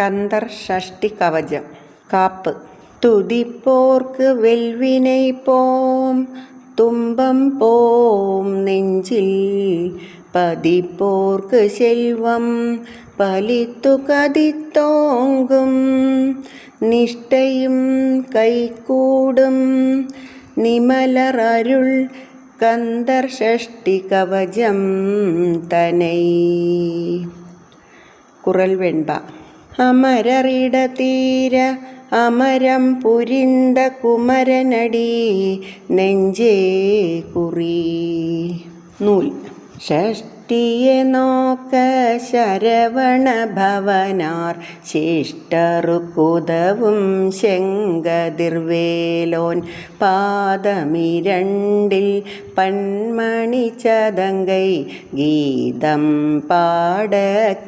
கந்தர் ഷഷ്ടി കവചം. കാപ്പ്. തുതിപ്പോർക്ക് വെൽവിനൈ പോം. തുമ്പം പോം നെഞ്ചിൽ പതിപ്പോർക്ക് ശെൽവം. പലിത്തു കതിത്തോങ്കും. നിഷ്ഠയും കൈക്കൂടും. നിമലറരുൾ കന്ദർഷഷ്ടി കവചം തനൈ. കുറൽ വെൺപ അമരറിട തീര അമരം പുരിന്ത കുമരനടി നെഞ്ചേ കുറി. നൂൽ. ഷഷ്ടിയെ നോക്ക ശരവണ ഭവനാർ. ശിഷ്ടറുക്കുതവും ശങ്കതിർവേലോൻ പാദമിരണ്ടിൽ പന്മണി ചതങ്കൈ. ഗീതം പാട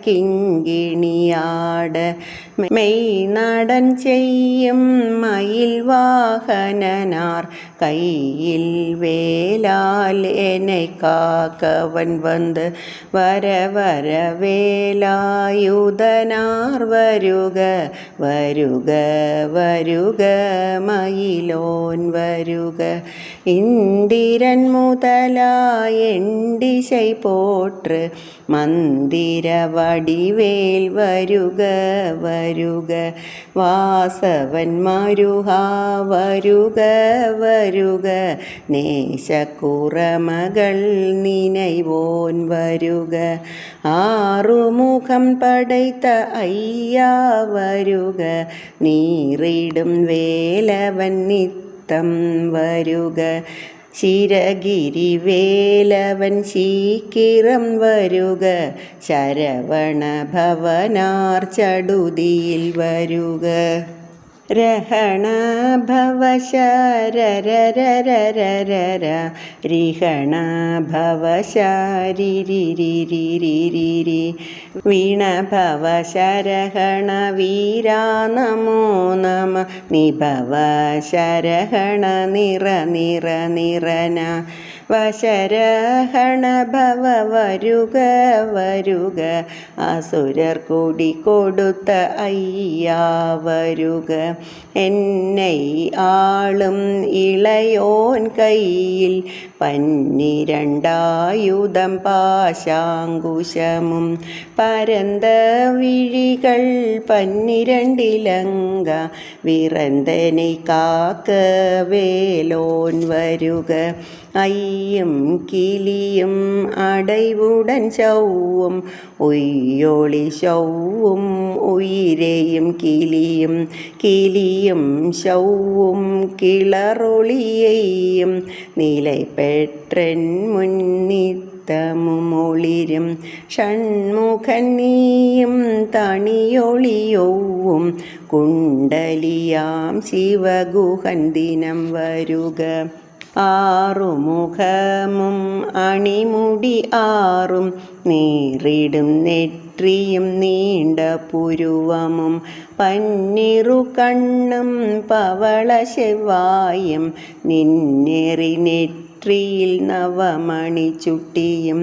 കിങ്കിണിയാട്. മെയ് നടൻ ചെയ്യും മയിൽ വാഹനനാർ. കയ്യിൽ വേലാൽ എന്നെ കാക്കവൻ വന്ന് വര വര വേലായുധനാർ വരുക. വരുക വരുക മയിലോൻ വരുക. ഇന്ദിരൻ മുതലായ എണ്ടിശൈ പോറ്റ് മന്ദിര വരുക വരുക വരുക. വാസവന്മാരുഹാ വരുക വരുക. നേശക്കുറമകൾ നിനൈവോൻ വരുക. ആറുമുഖം പടൈത്ത അയ്യാ വരുക. നീറിടും വേലവൻ നിത്തം വരുക. ശിരഗിരി വേലവൻ ശീക്കിറം വരുക. ശരവണ ഭവനാർ ചടുതിയിൽ വരുക. രഹണ രിഹണ വീരാ നമോ. നമ വശരഹണ ഭവ വരുക. വരുക അസുരർ കൂടി കൊടുത്ത അയ്യാ വരുക. എന്നെ ആളും ഇളയോൻ കയ്യിൽ പന്നിരണ്ടായുധം പാശാങ്കുശമും. പരന്ത വിഴികൾ പന്നിരണ്ടിലങ്ക വിറന്തനെ കാക്ക വേലോൻ വരുക. ஐயும் கிளியும் அடைவுடன் சவ்வும் உய்யொளி சவ்வும் உயிரேயும் கிளியும் கிளியும் சவ்வும் கிளறொளியையும் நிலை பெற்றென் മുന്നിത്തമുമൊളിരും ഷൺമുഖൻ നീയും തണിയൊളിയൊവും കുണ്ടലിയാം ശിവഗുഹൻ ദിനം വരുക ആറുമുഖമും അണിമുടി ആറും നീറിടും നെറ്റിയും നീണ്ട പുരുവമും പന്നിറു കണ്ണും പവള ചെവ്വായും നിന്നെറി നെற்றிയിൽ നവമണി ചുട്ടിയും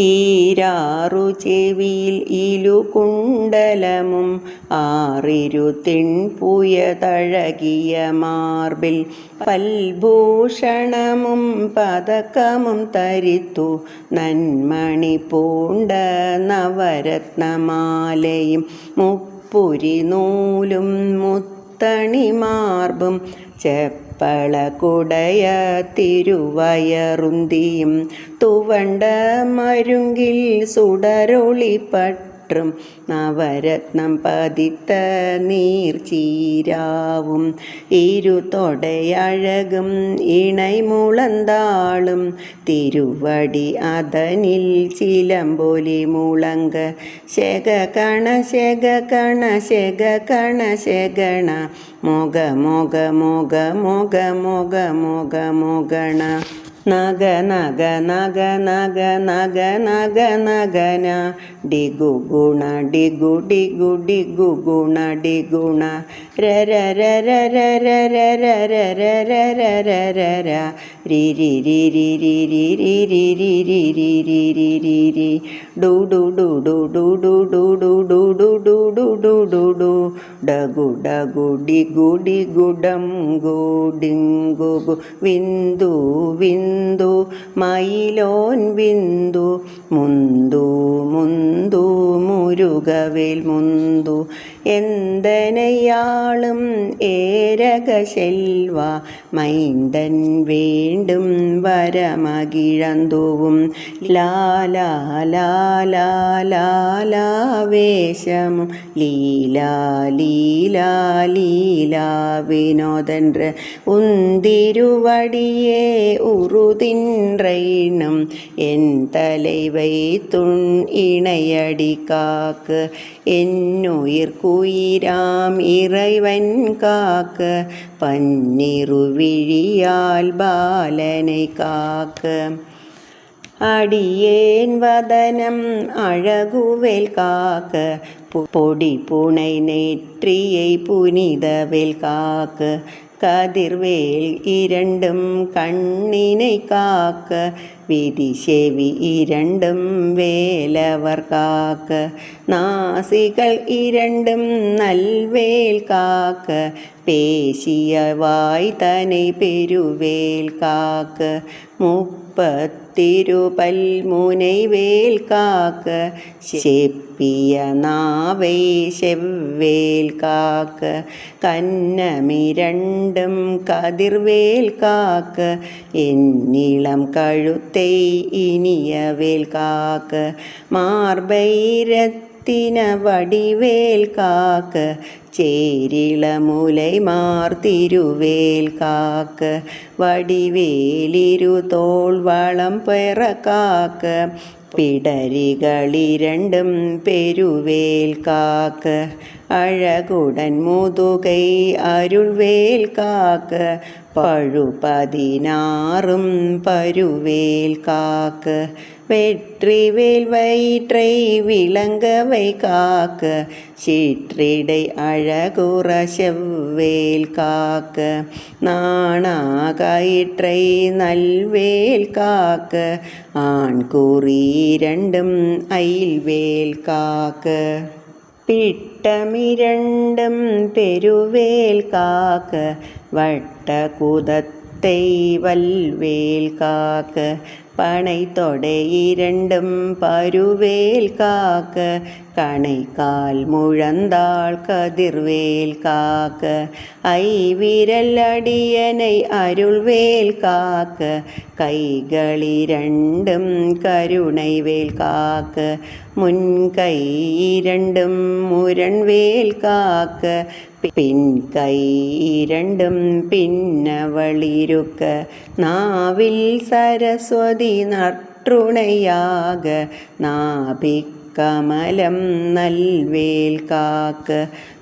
ഈരാറു ചെവിയിൽ ഇലുകുണ്ടലമും ആറിരു തിൺപുയ തഴകിയ മാർബിൽ പൽഭൂഷണമും പതക്കമും തരിത്തു നന്മണി പൂണ്ട നവരത്നമാലയും മുപ്പുരി നൂലും മുത്തണിമാർബും ചെപ്പള കുടയ തിരുവയറുന്തിയും തുവണ്ട മരുങ്കിൽ സുടരൊളിപ്പട്ട പറ്റും നവരത്നം പതിത്ത നീർച്ചീരാവും ഇരുതൊടയഴകും ഇണൈമുളന്താളും തിരുവടി അതനിൽ ചിലമ്പൊലി മുളങ്ക. ശകകണ ശകകണ ശകകണ ശകണ മൊക മൊക മൊക മൊക മൊക മൊക മൊഗണ. നഗ നഗ നഗ നഗ നഗ നഗ നഗന ഡിഗു ഗുണ ഡിഗു ഡിഗു ഡിഗു ഗുണ ഡിഗുണ ര ര ര ര ര ര ര ര ര വിന്ദു വിന്ദു വിന്ദു മുന്തു മുന്തു മുരുകവേൽ മുന്തു എന്തനയാളും ഏരക ശെൽവ മൈന്ദൻ വേണ്ടും വരമകിഴന്തുവും. ലാലാലാലാലാവേശം ലീലാ ലീലാ ലീലാ വിനോദന്റ് ഉന്തിരുവടിയെ ഉറുതിൻറൈണും എൻ തലൈ വൈത്തുൺ ഇണയടി കാക്ക് എന്നുയിർക്കു உயிராம் இறைவன் காக்க பன்னிருவிழியால் பாலனை காக்க. அடியேன் வதனம் அழகுவேல் காக்க பொடி புனை நெற்றியை புனிதவேல் காக்க. കതിർവേൽ ഇരണ്ടും കണ്ണിനെ കാക്ക. വിരിശേവി ഇരണ്ടും വേലവർ കാക്ക. നാസികൾ ഇരണ്ടും നൽവേൽ കാക്ക. പേശിയ വായ് തനെ പെരുവേൽ കാക്ക. മുപ്പത്തിരുപൽ മുനൈവേൽ കാക്ക. ശേപ്പ് പിയ നാവേ ചെവ്വേൽ കാക്ക കന്നമിരണ്ടും കതിർവേൽ കാക്ക എന്നിളം കഴുത്തൈ ഇനിയവേൽ കാക്ക മാർബൈരത്ത് വടിവേൽ കാക്ക് ചേരിളമുലൈ മാർത്തിരുവേൽ കാക്ക് വടിവേലിരു തോൾ വളം പിറ കാക്ക് പിടരികളിരണ്ടും പെരുവേൽ കാക്ക. അഴകുടൻ മുതുകൈ അരുൾവേൽ കാക്ക. പഴുപതിനാറും പരുവേൽ കാക്ക. வெற்றிவேல் வயிற்றை விளங்கவை காக்க சிற்றிடை அழகுற செவ்வேல் காக்க நாணாகயிற்றை நல்வேல் காக்க ஆண் கூறி இரண்டும் அயில்வேல் காக்க. பிட்டமிரண்டும் பெருவேல் காக்க வட்ட குதத்தை வல்வேல் காக்க പണை தொடை இரண்டும் பருவேல் காக்க കണൈക്കാൽ മുഴந்தாൾ കതിർവേൽ കാക്ക. ഐ വിരലടിയனை അരുൾവേൽ കാക്ക. കൈകളിരണ്ടും കരുണൈവേൽ കാക്ക. മുൻകൈ രണ്ടും മുരൺവേൽ കാക്ക. പിൻകൈ രണ്ടും പിന്നവളിരുക്ക. നാവിൽ സരസ്വതി നട്ടുണയാക. നാഭിക്ക കമലം നൽവേൽ കാക്ക.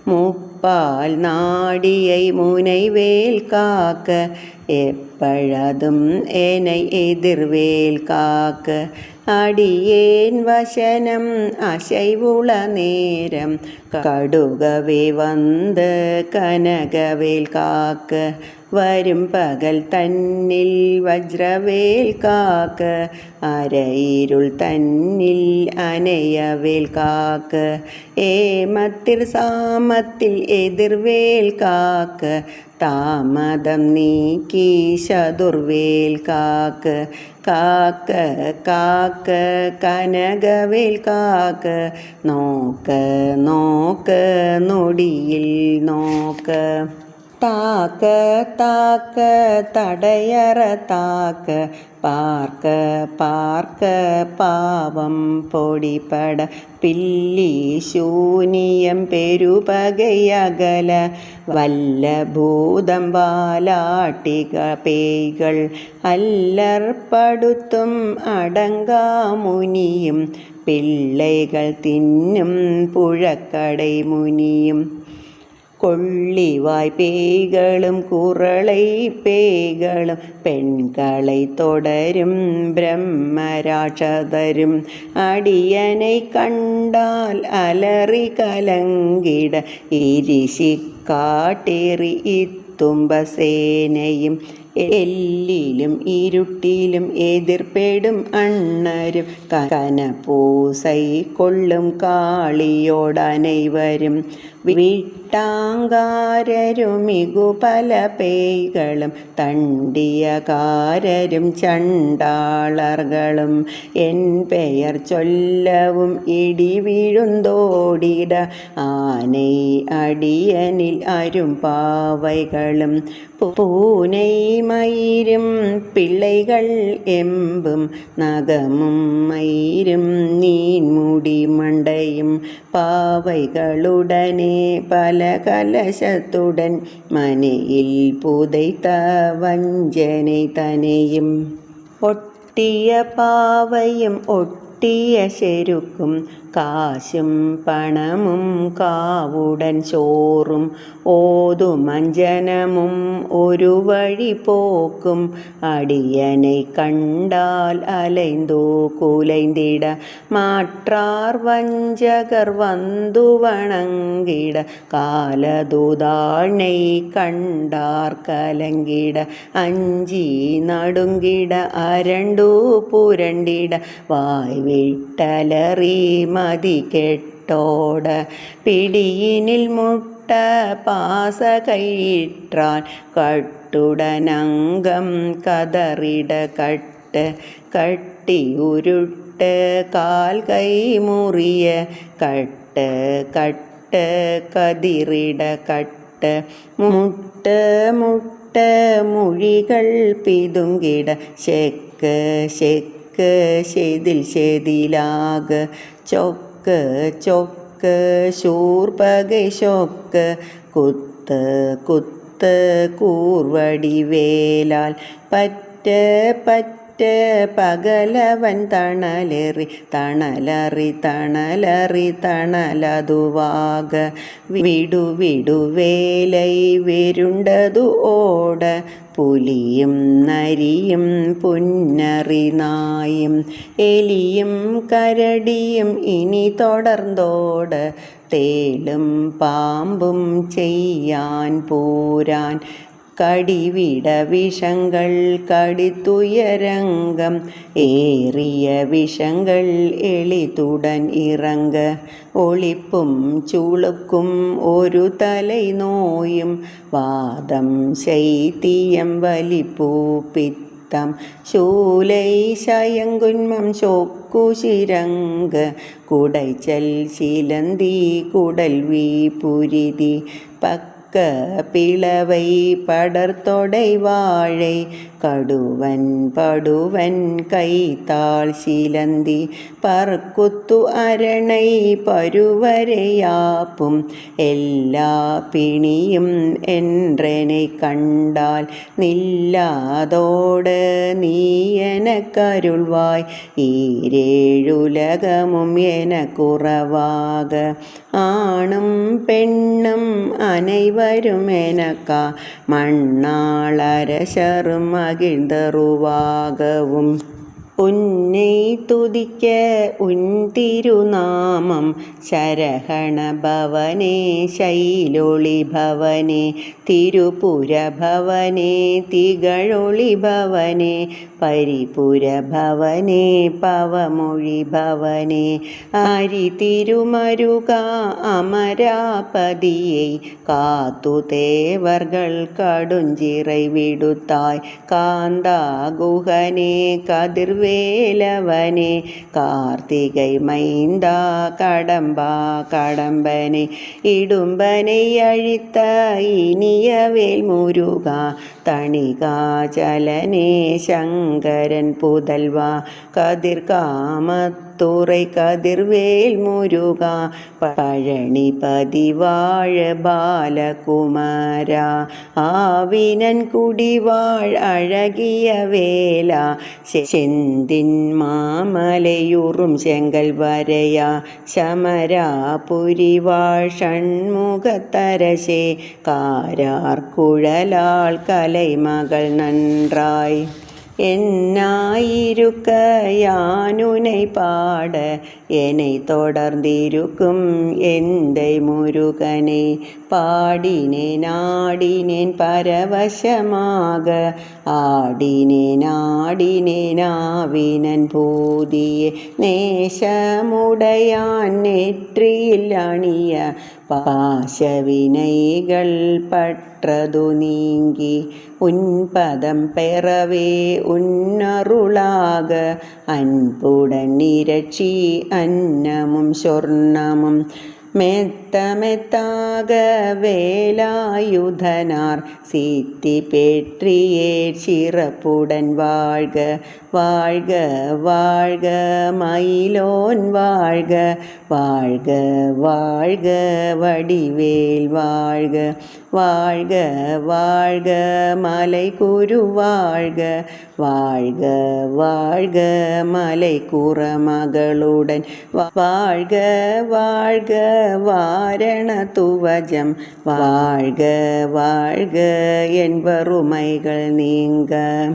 മുപ്പാൽ നാടിയൈ முனைவேல் എപ്പോഴതും எப்பழதும் என்னை எதிர்வேல் காக்க അടിയേൻ വശനം അശൈവുള നേരം. കടുകവേ വന്ന് കനകവേൽ കാക്ക്. വരും പകൽ തന്നിൽ വജ്രവേൽ കാക്ക്. അരയിരുൾ തന്നിൽ അനയവേൽ കാക്ക്. ഏമത്തിർ സാമൻ താമസമത്തിൽ എതിർവേൽ കാക്ക് താമതം നീക്കി ശതുർവേൽക്കാക്ക് കാക്ക് കാക്ക കാക്ക കനകവേൽ കാക്ക് നോക്ക് നോക്ക് നൊടിയിൽ നോക്ക്. താക്ക താക്ക തടയറ താക്ക പാർക്ക പാർക്ക പാവം പൊടിപട പില്ലി ശൂന്യം പെരുപകയകല വല്ല ഭൂതം വാലാട്ടിക പേയ്കൾ അല്ലർപ്പെടുത്തും അടങ്കാമുനിയും പിള്ളൈകൾ തിന്നും പുഴക്കടൈ മുനിയും கொள்ளிவாய் பேய்களும் குரளை பேய்களும் பெண்களை தொடரும் பிரம்மராட்சதரும் அடியனை கண்டால் அலறி கலங்கிட ഇരിശി കാട്ടേറി ഇത്തുമ്പസേനയും എല്ലിലും ഇരുട്ടിലും എതിർപ്പെടും അണ്ണരും കനപൂസൈ കൊള്ളും കാളിയോടനൈവരും വിട്ടാങ്കാരരുമികു പല പേയ്കളും തണ്ടിയകാരരും ചണ്ടാളർകളും എൻ പെയർ ചൊല്ലവും ഇടി വീഴുന്തോടിട ആനൈ അടിയനിൽ അരും പാവകളും പൂനൈ മയിരും പിള്ളൈകൾ എമ്പും നഗമും മയിരും നീൻമുടി മണ്ടയും പാവകളുടനെ பல கலசத்துடன் மனையில் புதைத்த வஞ்சனை தனையும் ഒട്ടിയ പാവയും ഒട്ടിയ ശരുക്കും കാശും പണമും കാവുടൻ ചോറും ഓതുമഞ്ജനമും ഒരു വഴി പോക്കും. അടിയനെ കണ്ടാൽ അലൈന്തോ കുലൈന്തിട. മാറ്റാർ വഞ്ചകർ വന്തു വണങ്കിട. കാലതുതാണൈ കണ്ടാർ കലങ്കിട. അഞ്ചി നടുങ്കിട അരണ്ടു പുരണ്ടിട. വായ്വിട്ടലറി മ ആദി കെട്ടോട. പിടിയിനിൽ മുട്ട പാസ കൈയിട്ടാൻ കട്ടുടനംഗം കതറിട കട്ട്. കട്ടിയുരുട്ട് കാൽ കൈ മുറിയ കട്ട്. കട്ട് കതിറിട കട്ട്. മുട്ട് മുട്ട് മൊഴികൾ പിതുങ്കിട. ശെക്ക് ശെക്ക് ശെതിൽ ചെയ്തിലാക്. ചൊക്ക് ചൊക്ക് ശൂർപകൈ ചൊക്ക് കുത്ത് കുത്ത് കൂർവടി വേലാൽ. പറ്റ് പറ്റ് പകലവൻ തണലേറി തണലറി തണലറി തണലതുവാക. വിടു വിടു വേലൈ വെരുണ്ടതു ഓട. പുലിയും നരിയും പുന്നറി നായും എലിയും കരടിയും ഇനി തുടർന്നോട്. തേലും പാമ്പും ചെയ്യാൻ പോരാൻ കടിവിട വിഷങ്ങൾ കടിത്തുയരംഗം ഏറിയ വിഷങ്ങൾ എളിതുടൻ ഇറങ്ങ. ഒളിപ്പും ചുളുക്കും ഒരു തലൈ നോയും വാദം ശൈത്യം വലിപ്പൂപ്പി ശൂലൈ ശയങ്കുന്മം ശോക്കുശിരങ്ക കുടൈച്ചൽ ശിലന്തി കുടൽവി പുരിതി. പക്ക பிளவை படர்தொடை வாழை കടുവൻ പടുവൻ കൈത്താൾ ശീലന്തി പറക്കുത്തു അരണൈ പരുവരയാപ്പും. എല്ലാ പിണിയും എന്റെനെ കണ്ടാൽ നില്ലാതോട് നീയന കരുൾവായ്. ഈരേഴുലകമും എനക്കുറവാക ആണും പെണ്ണും അനൈവരും എനക്ക. മണ്ണാളരശറും അകിഴ്തറുവാകവും ഉന്നൈ തുതിക്ക ഉൻ തിരുനാമം ശരഹണ ഭവനേ ശൈലൊളി ഭവനേ തിരുപുര ഭവനേ തികഴൊളി ഭവനേ പരിപുരഭവനെ പവമൊഴി ഭവനെ ആരി തിരുമരുക അമരാപതിയെ കാത്തുതേവർകൾ കടുഞ്ചിറൈ വിടുത്തായ് കാന്താഗുഹനെ കതിർവേലവനെ കാർത്തികൈ മൈന്ത കടമ്പാ കടമ്പനെ ഇടുമ്പനെ അഴിത്ത ഇനിയവേൽ മുരുക തണികാചലനെ ശങ്ക ശങ്കരൻ പുതൽവ കതിർ കാമത്തുറൈ കതിർവേൽ മുരുക പഴണി പതിവാഴ ബാലകുമാര ആവിനൻ കുടിവാഴ് അഴകിയ വേല ചെന്തിൻ മാമലയുറും ശങ്കൽ വരയ ശമരാപുരിവാൾ ഷൺമുഖത്തരശേ കാരാർ കുഴലാൾ കലൈമകൾ നൻറായി. என்னாயிருக்க யானுனை பாட என்னை தொடர்ந்திருக்கும் எந்தை முருகனை பாடினேன் ஆடினேன் பரவசமாக ஆடினேன் ஆடினேன் ஆவினன் பூதிய நேசமுடையான் நெற்றியில் அணிய பாசவினைகள் பற்றது நீங்கி உன்பதம் பெறவே உன்னருளாக அன்புடன் நிரட்சி அன்னமும் சொர்ணமும் மெத்த மெத்தாக வேலாயுதனார். சித்தி பெற்றியே சிறப்புடன் வாழ்க வாழ்க வாழ்க மயிலோன் வாழ்க வாழ்க வாழ்க வடிவேல் வாழ்க வாழ்க வாழ்க மலை குரு வாழ்க வாழ்க வாழ்க மலை குற மகளுடன் வாழ்க வாழ்க வாரண துவஜம். வாழ்க வாழ்க என்பருமைகள் நீங்க.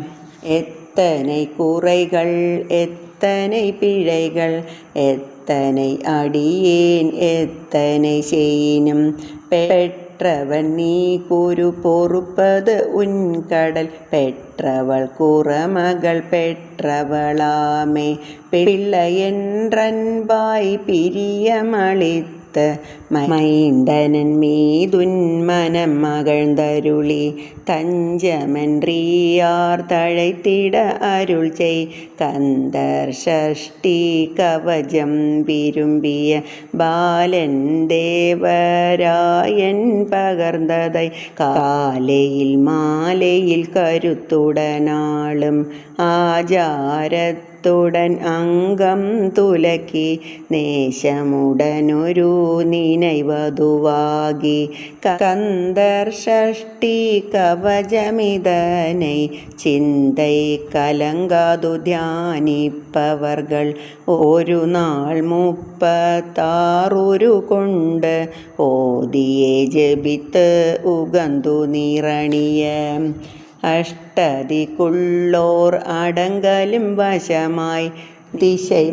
எத்தனை குறைகள் எத்தனை பிழைகள் எத்தனை அடியேன் எத்தனை செய்யினும் பெற்றவன் நீ குரு பொறுப்பது உன் கடல். பெற்றவள் குறமகள் பெற்றவளாமே. பிள்ளை என்றன்பாய் பிரியமளித்த മുഖത്ത് മൈന്ദനൻ മീതുന്മനം മകഴ്ന്തരുളി തഞ്ചമൻ റിയാർ തഴത്തിട അരുൾ ചെയ്. കന്ദർ ഷഷ്ടി കവചം വിരുമ്പിയ ബാലൻ ദേവരായൻ പകർന്നതൈ കാലയിൽ മാലയിൽ കരുത്തുടനാളും ആചാര മനത്തുടൻ അംഗം തുലക്കി നേശമുടനൊരു നിനൈവതുവാകി. കന്ദർഷഷ്ടി കവചമിതനൈ ചിന്തൈ കലങ്കാതു ധ്യാനിപ്പവർകൾ. ഒരു നാൾ മുപ്പത്താറുരു കൊണ്ട് ഓതിയെ ജപിത്ത് ഉഗന്തു നിറണിയ. അഷ്ടതിക്കുള്ളോർ അടങ്കലും വശമായി. ദിശൈ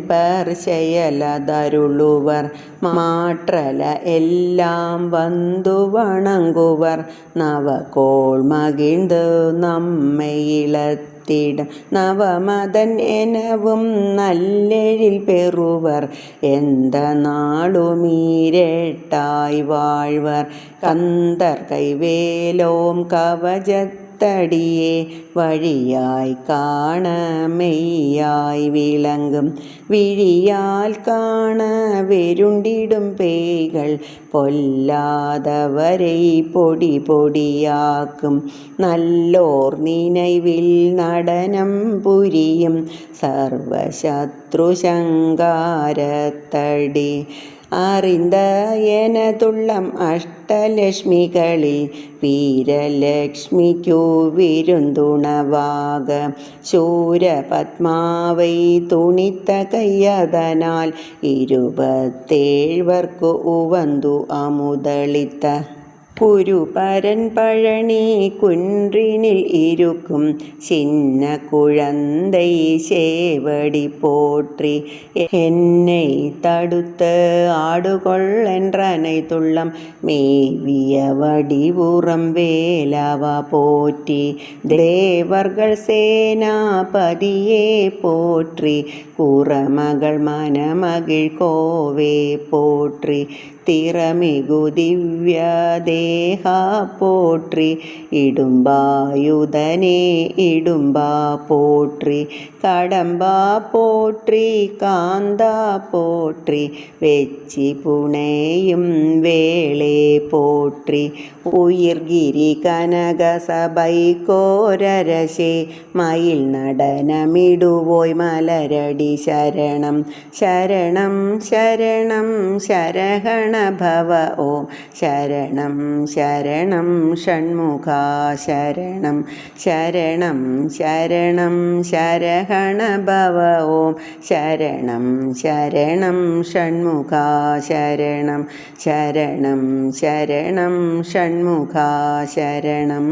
പർശയല തരുളുവർ മാട്രല എല്ലാം വന്തു വണങ്ങുവർ. നവകോൾ മകിഴ്ന്നു നമ്മയിളത്ത് മാറ്റിടും നവമതൻ എനവും നല്ലെഴിൽ പെറുവർ. എന്ത നാളുമീരട്ടായി വാഴ്വർ. കന്തർ കൈവേലോം കവചത്തെ കഴുത്തടിയെ വഴിയായി കാണമെയ്യായി വിളങ്ങും വിഴിയാൽ കാണ വെരുണ്ടിടും പേകൾ പൊല്ലാതവരെ പൊടി പൊടിയാക്കും. നല്ലോർ നിനവിൽ നടനം പുരിയും. സർവശത്രുശങ്കാരത്തടി അറിന്ത അഷ്ടലക്ഷ്മികളിൽ വീരലക്ഷ്മിക്കു വിരുന്തുണവാക. ശൂരപത്മാവൈ തുണിത്ത കയ്യതനാൽ ഇരുപത്തേഴ്വർക്കു ഉവന്തു അമുതളിത്ത குருபரன் பழனி குன்றினில் இருக்கும் சின்ன குழந்தை சேவடி போற்றி என்னை தடுத்த ஆடுகொள் என்றனை துள்ளம் மேவிய வடிவுறம் வேலவா போற்றி தேவர்கள் சேனாபதியே போற்றி குறமகள் மனமகிழ் கோவே போற்றி തിറമികു ദിവ്യദേഹ പോട്രി. ഇടുമ്പായുധനെ ഇടുമ്പാ പോട്രി. കടമ്പാ പോട്രി കാന്ത പോട്രി. വെച്ചി പുണയും വേളെ പോട്രി. ഉയിർഗിരി കനക സഭൈക്കോരരശേ മയിൽ നടനമിടുവോയ് മലരടി ശരണം. ശരണം ശരണം ശരഹണ. ഭവ ഓം ശരണം ശരണം ഷൺമുഖ ശരണം ശരണം ശരണം ശരഹണ ഭവ ഓം ശരണം ശരണം ഷൺമുഖ ശരണം ശരണം ശരണം ഷൺമുഖ ശരണം.